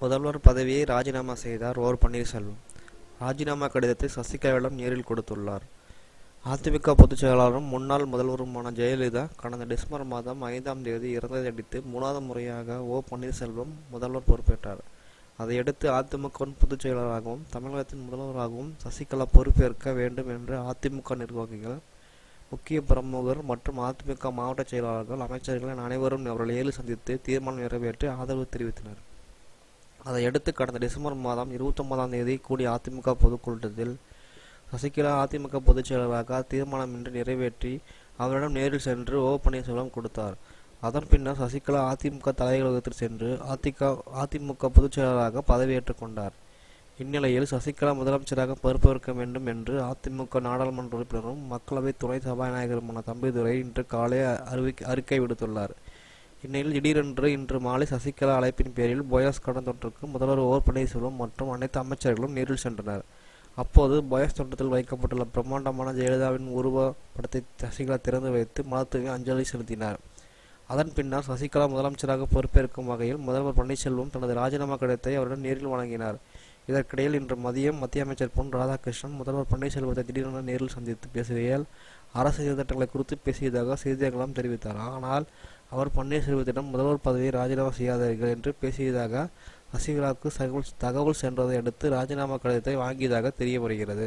முதல்வர் பதவியை ராஜினாமா செய்தார் ஓர் பன்னீர்செல்வம். ராஜினாமா கடிதத்தை சசிகலாவிடம் நேரில் கொடுத்துள்ளார். அதிமுக பொதுச் செயலாளரும் முன்னாள் முதல்வருமான ஜெயலலிதா கடந்த டிசம்பர் மாதம் ஐந்தாம் தேதி இறந்ததையடுத்து மூணாவது முறையாக ஓ. பன்னீர்செல்வம் முதல்வர் பொறுப்பேற்றார். அதையடுத்து அதிமுகவின் பொதுச் செயலாளராகவும் தமிழகத்தின் முதல்வராகவும் சசிகலா பொறுப்பேற்க வேண்டும் என்று அதிமுக நிர்வாகிகள் முக்கிய பிரமுகர் மற்றும் அதிமுக மாவட்ட செயலாளர்கள் அமைச்சர்கள் என அனைவரும் அவர்கள் ஏழு சந்தித்து தீர்மானம் நிறைவேற்றி ஆதரவு தெரிவித்தனர். அதையடுத்து கடந்த டிசம்பர் மாதம் இருபத்தொன்பதாம் தேதி கூடிய அதிமுக பொதுக்கூட்டத்தில் சசிகலா அதிமுக பொதுச் செயலராக தீர்மானமின்றி நிறைவேற்றி அவரிடம் நேரில் சென்று ஓ பன்னீர்செல்வம் கொடுத்தார். அதன் பின்னர் சசிகலா அதிமுக தலைமையகத்தில் சென்று அதிக அதிமுக பொதுச் செயலராக பதவியேற்றுக் கொண்டார். இந்நிலையில் சசிகலா முதலமைச்சராக பொறுப்பேற்க வேண்டும் என்று அதிமுக நாடாளுமன்ற உறுப்பினரும் மக்களவை துணை சபாநாயகருமான தம்பிதுரை இன்று காலை அறிவிக்க அறிக்கை விடுத்துள்ளார். இந்நிலையில் திடீரென்று இன்று மாலை சசிகலா அழைப்பின் பேரில் போயஸ் கடன் தொற்றுக்கு முதல்வர் ஓ. பன்னீர்செல்வம் மற்றும் அனைத்து அமைச்சர்களும் நேரில் சென்றனர். அப்போது போயஸ் தோட்டத்தில் வைக்கப்பட்டுள்ள பிரம்மாண்டமான ஜெயலலிதாவின் உருவ படத்தை சசிகலா திறந்து வைத்து மலத்தூவி அஞ்சலி செலுத்தினார். அதன் பின்னர் சசிகலா முதலமைச்சராக பொறுப்பேற்கும் வகையில் முதல்வர் பன்னீர்செல்வம் தனது ராஜினாமா கடிதத்தை அவரிடம் நேரில் வழங்கினார். இதற்கிடையில் இன்று மதியம் மத்திய அமைச்சர் பொன் ராதாகிருஷ்ணன் முதல்வர் பன்னீர்செல்வத்தை திடீரென நேரில் சந்தித்து பேசுகையில் அரசு திட்டங்களை குறித்து பேசியதாக செய்தியாளர்களும் தெரிவித்தார். ஆனால் அவர் பன்னீர்செல்வத்திடம் முதல்வர் பதவியை ராஜினாமா செய்யாதீர்கள் என்று பேசியதாக சசிகலாவுக்கு தகவல் தகவல் சென்றதை அடுத்து ராஜினாமா கடிதத்தை வாங்கியதாக தெரிய வருகிறது